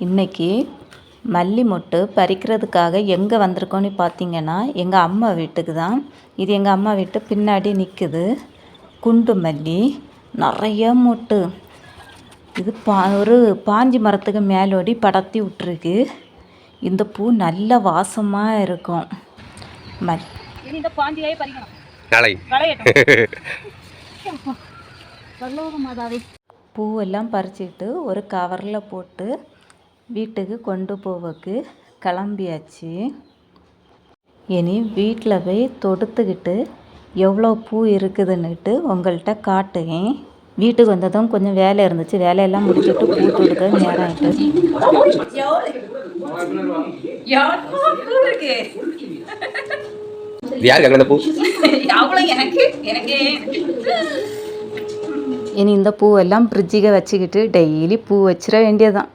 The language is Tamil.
இன்னைக்கு மல்லி மொட்டு பறிக்கிறதுக்காக எங்கே வந்திருக்கோன்னு பார்த்தீங்கன்னா எங்கள் அம்மா வீட்டுக்கு தான். இது எங்கள் அம்மா வீட்டு பின்னாடி நிற்குது குண்டு மல்லி நிறைய மொட்டு. இது பா ஒரு பாஞ்சி மரத்துக்கு மேலோடி படர்த்தி விட்ருக்கு இந்த பூ நல்ல வாசமாக இருக்கும். மல் இந்த பறிக்கணும். பூவெல்லாம் பறிச்சுட்டு ஒரு கவரில் போட்டு வீட்டுக்கு கொண்டு போவக்கு கிளம்பியாச்சு. இனி வீட்டில் போய் தொடுத்துக்கிட்டு எவ்வளோ பூ இருக்குதுன்னுட்டு உங்கள்கிட்ட காட்டுவேன் வீட்டுக்கு வந்ததும் கொஞ்சம் வேலை இருந்துச்சு. வேலையெல்லாம் முடிச்சுட்டு பூ தொடுக்க நேரம் ஆயிட்டு. இனி இந்த பூவெல்லாம் ஃப்ரிட்ஜுக்கு வச்சுக்கிட்டு டெய்லி பூ வச்சிட வேண்டியதுதான்.